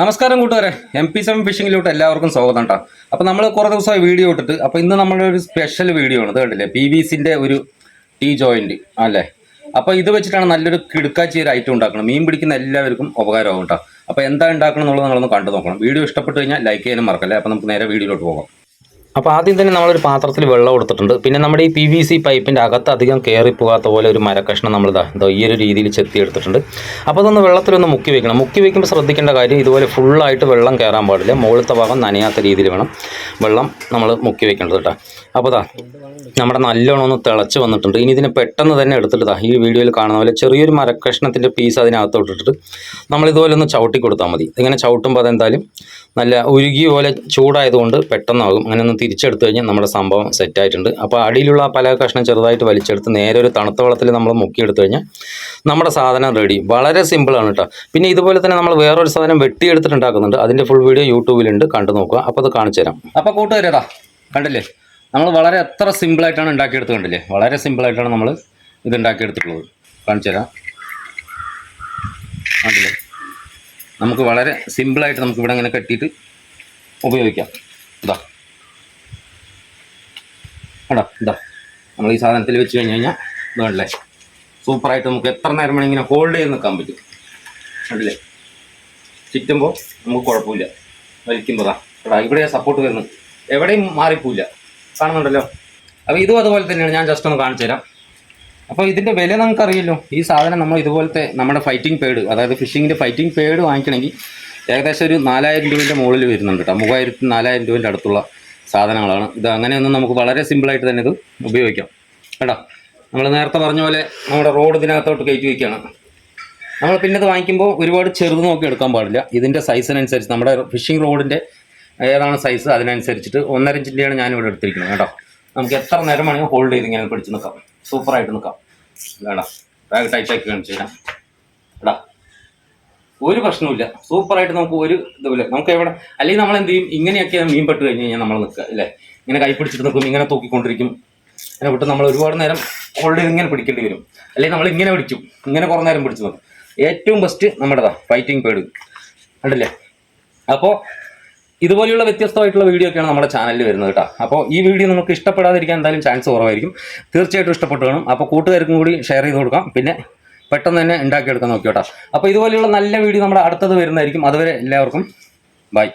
നമസ്കാരം കൂട്ടുകാരെ. M P seven ഫിഷിങ്ങിലോട്ട് എല്ലാവർക്കും സ്വാഗതം കേട്ടോ അപ്പോൾ നമ്മൾ കുറേ ദിവസമായി വീഡിയോ ഇട്ടിട്ട് അപ്പോൾ ഇന്ന് നമ്മുടെ ഒരു സ്പെഷ്യൽ വീഡിയോ ആണ്. ഇത് കണ്ടില്ലേ? പി വി സിന്റെ ഒരു ടീ ജോയിന്റ് അല്ലേ? അപ്പോൾ ഇത് വെച്ചിട്ടാണ് നല്ലൊരു കിടുക്കാച്ചി ഒരു ഐറ്റം ഉണ്ടാക്കണം മീൻ പിടിക്കുന്ന എല്ലാവർക്കും ഉപകാരമാകും കേട്ടോ അപ്പോൾ എന്താ ഉണ്ടാക്കണം എന്നുള്ളത് നിങ്ങളൊന്ന് കണ്ടു നോക്കണം. വീഡിയോ ഇഷ്ടപ്പെട്ടു കഴിഞ്ഞാൽ ലൈക്ക് ചെയ്യാനും മറക്കല്ലേ? അപ്പോൾ നമുക്ക് നേരെ വീഡിയോയിലോട്ട് പോകാം. അപ്പോൾ ആദ്യം തന്നെ നമ്മളൊരു പാത്രത്തിൽ വെള്ളം കൊടുത്തിട്ടുണ്ട്. പിന്നെ നമ്മുടെ ഈ പി വി സി പൈപ്പിന്റെ അകത്ത് അധികം കയറി പോകാത്ത പോലെ ഒരു മരക്കഷ്ണം നമ്മൾ ഇതാ ഈ ഒരു രീതിയിൽ ചെത്തി എടുത്തിട്ടുണ്ട്. അപ്പോൾ അതൊന്ന് വെള്ളത്തിലൊന്ന് മുക്കി വെക്കണം. മുക്കി വെക്കുമ്പോൾ ശ്രദ്ധിക്കേണ്ട കാര്യം ഇതുപോലെ ഫുള്ളായിട്ട് വെള്ളം കയറാൻ പാടില്ല. മുകളിലത്തെ ഭാഗം നനയാത്ത രീതിയിൽ വേണം വെള്ളം നമ്മൾ മുക്കി വെക്കേണ്ടത് കേട്ടോ അപ്പോൾ ഇതാ നമ്മുടെ നല്ലോണം ഒന്ന് തിളച്ച് വന്നിട്ടുണ്ട്. ഇനി ഇതിനെ പെട്ടെന്ന് തന്നെ എടുത്തിട്ട് ദാ ഈ വീഡിയോയിൽ കാണുന്ന പോലെ ചെറിയൊരു മരക്കഷ്ണത്തിന്റെ പീസ് അതിനകത്തോട്ട് ഇട്ടിട്ട് നമ്മൾ ഇതുപോലെ ഒന്ന് ചവിട്ടി കൊടുത്താൽ മതി. ഇങ്ങനെ ചവിട്ടുമ്പോൾ അതെന്തായാലും നല്ല ഉരുകി പോലെ ചൂടായതുകൊണ്ട് പെട്ടെന്നാകും. അങ്ങനെ ഒന്ന് തിരിച്ചെടുത്ത് കഴിഞ്ഞാൽ നമ്മുടെ സംഭവം സെറ്റായിട്ടുണ്ട് അപ്പോൾ അടിയിലുള്ള പല കഷ്ണം ചെറുതായിട്ട് വലിച്ചെടുത്ത് നേരെ ഒരു തണുത്ത വെള്ളത്തിൽ നമ്മൾ മുക്കിയെടുത്തു കഴിഞ്ഞാൽ നമ്മുടെ സാധനം റെഡി വളരെ സിമ്പിളാണ് കേട്ടോ പിന്നെ ഇതുപോലെ തന്നെ നമ്മൾ വേറൊരു സാധനം വെട്ടിയെടുത്തിട്ട് ഉണ്ടാക്കുന്നുണ്ട് അതിന്റെ ഫുൾ വീഡിയോ യൂട്യൂബിലുണ്ട് കണ്ടു നോക്കുക. അപ്പോൾ അത് കാണിച്ചു തരാം. അപ്പോൾ കൂട്ടുകാരേതാ കണ്ടില്ലേ? നമ്മൾ വളരെ എത്ര സിമ്പിളായിട്ടാണ് ഉണ്ടാക്കിയെടുത്ത് കണ്ടില്ലേ? വളരെ സിമ്പിളായിട്ടാണ് നമ്മൾ ഇത് ഉണ്ടാക്കിയെടുത്തിട്ടുള്ളത്. കാണിച്ചു തരാം. കണ്ടില്ലേ? നമുക്ക് വളരെ സിമ്പിളായിട്ട് നമുക്ക് ഇവിടെ ഇങ്ങനെ കെട്ടിയിട്ട് ഉപയോഗിക്കാം. ഇതാ. കേട്ടോ ഇതാ. നമ്മൾ ഈ സാധനത്തിൽ വെച്ച് കഴിഞ്ഞ് കഴിഞ്ഞാൽ ഇതുണ്ടല്ലേ? സൂപ്പറായിട്ട് നമുക്ക് എത്ര നേരം വേണമെങ്കിലും ഹോൾഡ് ചെയ്ത് നിൽക്കാൻ പറ്റും. കണ്ടില്ലേ? ചുറ്റുമ്പോൾ നമുക്ക് കുഴപ്പമില്ല. വലിക്കുമ്പോൾ എടാ ഇവിടെ സപ്പോർട്ട് വരുന്നു എവിടെയും മാറിപ്പോയില്ല കാണുന്നുണ്ടല്ലോ? അപ്പോൾ ഇതും അതുപോലെ തന്നെയാണ്. ഞാൻ ജസ്റ്റ് ഒന്ന് കാണിച്ചു തരാം. അപ്പോൾ ഇതിന്റെ വില നമുക്കറിയല്ലോ. ഈ സാധനം നമ്മൾ ഇതുപോലത്തെ നമ്മുടെ ഫൈറ്റിംഗ് പേഡ് അതായത് ഫിഷിങ്ങിന്റെ ഫൈറ്റിംഗ് പേഡ് വാങ്ങിക്കണമെങ്കിൽ ഏകദേശം ഒരു നാലായിരം രൂപേന്റെ മുകളിൽ വരുന്നുണ്ട് കേട്ടോ. മൂവായിരത്തി നാലായിരം രൂപേന്റെ അടുത്തുള്ള സാധനങ്ങളാണ്. ഇത് അങ്ങനെയൊന്നും നമുക്ക് വളരെ സിമ്പിളായിട്ട് തന്നെ ഇത് ഉപയോഗിക്കാം. കേട്ടോ? നമ്മൾ നേരത്തെ പറഞ്ഞ പോലെ നമ്മുടെ റോഡ് ഇതിനകത്തോട്ട് കയറ്റി വയ്ക്കുകയാണ് നമ്മൾ പിന്നെ ഇത് വാങ്ങിക്കുമ്പോൾ ഒരുപാട് ചെറുത് നോക്കി എടുക്കാൻ പാടില്ല. ഇതിന്റെ സൈസിനനുസരിച്ച് നമ്മുടെ ഫിഷിംഗ് റോഡിന്റെ ഏതാണ് സൈസ് അതിനനുസരിച്ചിട്ട് ഒന്നര ഇഞ്ചിന്റെയാണ് ഞാനിവിടെ എടുത്തിരിക്കുന്നത്. കേട്ടോ? നമുക്ക് എത്ര നേരം വേണമെങ്കിൽ ഹോൾഡ് ചെയ്ത് ഇങ്ങനെ പിടിച്ച് നിൽക്കാം. സൂപ്പറായിട്ട് നിൽക്കാം. വേണം ബാഗ് ടൈറ്റ് ആക്കി കാണിച്ചു തരാം. എടാ ഒരു പ്രശ്നവുമില്ല. സൂപ്പറായിട്ട് നമുക്ക് ഒരു ഇതുമില്ല. നമുക്ക് എവിടെ അല്ലെങ്കിൽ നമ്മൾ എന്ത് ചെയ്യും? ഇങ്ങനെയൊക്കെ മീൻ പെട്ട് കഴിഞ്ഞ് കഴിഞ്ഞാൽ നമ്മൾ നിൽക്കുക അല്ലേ? ഇങ്ങനെ കൈ പിടിച്ചിട്ട് നിൽക്കും ഇങ്ങനെ തൂക്കിക്കൊണ്ടിരിക്കും. അങ്ങനെ വിട്ട് നമ്മൾ ഒരുപാട് നേരം ചെയ്ത് ഇങ്ങനെ പിടിക്കേണ്ടി വരും. അല്ലെങ്കിൽ നമ്മൾ ഇങ്ങനെ പിടിക്കും. ഇങ്ങനെ കുറേ നേരം പിടിച്ചു നോക്കും ഏറ്റവും ബെസ്റ്റ് നമ്മുടെതാ ഫൈറ്റിംഗ് പേഡ് കണ്ടില്ലേ? അപ്പോൾ ഇതുപോലെയുള്ള വ്യത്യസ്തമായിട്ടുള്ള വീഡിയോ ഒക്കെയാണ് നമ്മുടെ ചാനലിൽ വരുന്നത് കേട്ടോ. അപ്പോൾ ഈ വീഡിയോ നിങ്ങൾക്ക് ഇഷ്ടപ്പെടാതിരിക്കാൻ എന്തായാലും ചാൻസ് കുറവായിരിക്കും. തീർച്ചയായിട്ടും ഇഷ്ടപ്പെട്ടു കാണും. അപ്പോൾ കൂട്ടുകാർക്കും കൂടി ഷെയർ ചെയ്ത് കൊടുക്കാം. പിന്നെ പെട്ടെന്ന് തന്നെ ഉണ്ടാക്കിയെടുക്കാൻ നോക്കിയോട്ടോ. അപ്പോൾ ഇതുപോലെയുള്ള നല്ല വീഡിയോ നമ്മുടെ അടുത്തത് വരുന്നതായിരിക്കും. അതുവരെ എല്ലാവർക്കും ബൈ.